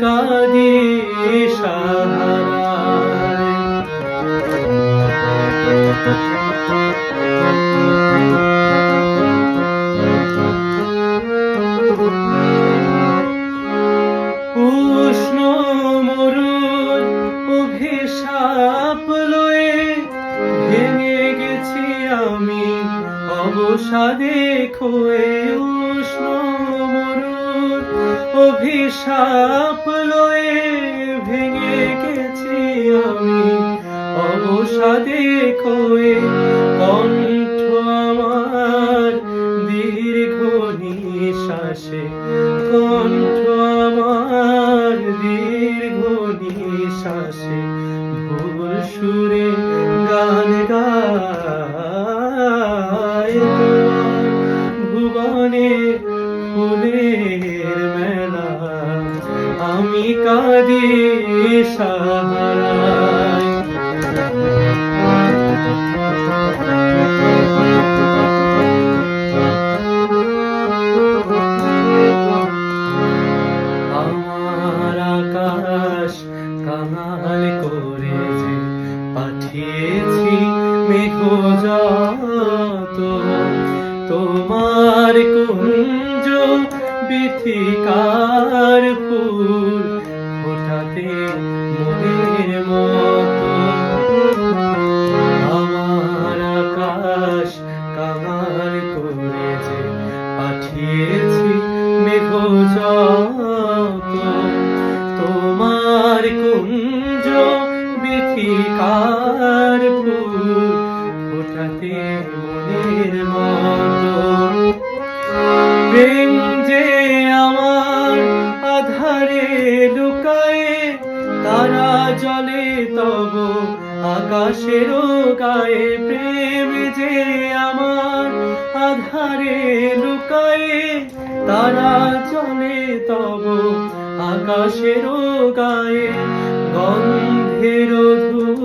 কাঁদি উষ্ণ মরুর অভিশাপ লয়ে ভেঙে গেছি আমি অবসাদে খোয়ে উষ্ণ মরুর অভিশাপ লয়ে ভেঙে গেছি আমি। অবসাদে খোয়ে কণ্ঠ আমার দীর্ঘ নিঃশ্বাসে কণ্ঠ আমার দীর্ঘ নিঃশ্বাসে ভুল সুরে ফুলের মেলা আমি কাঁদি কাঙাল করে পাঠিয়েছি মেঘ তোমার কুঞ্জ বিথিকার ফুল ফোটাতে মনের মতো। আমার আকাশ কাঙাল করে যে পাঠিয়েছি মেঘ তোমার কুঞ্জ বিথিকার ফুল ফোটাতে মনের মতো। তারা জলে তব আকাশের গায়ে প্রেম যে আমার আধারে লুকায়ে, তারা জলে তব আকাশের গায়ে গন্ধের ধূপ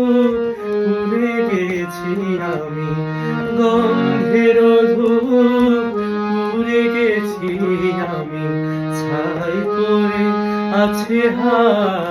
পুড়ে গেছি আমি। গন্ধের ধূপ গেছি আমি। ছাই পড়ে আছে হায়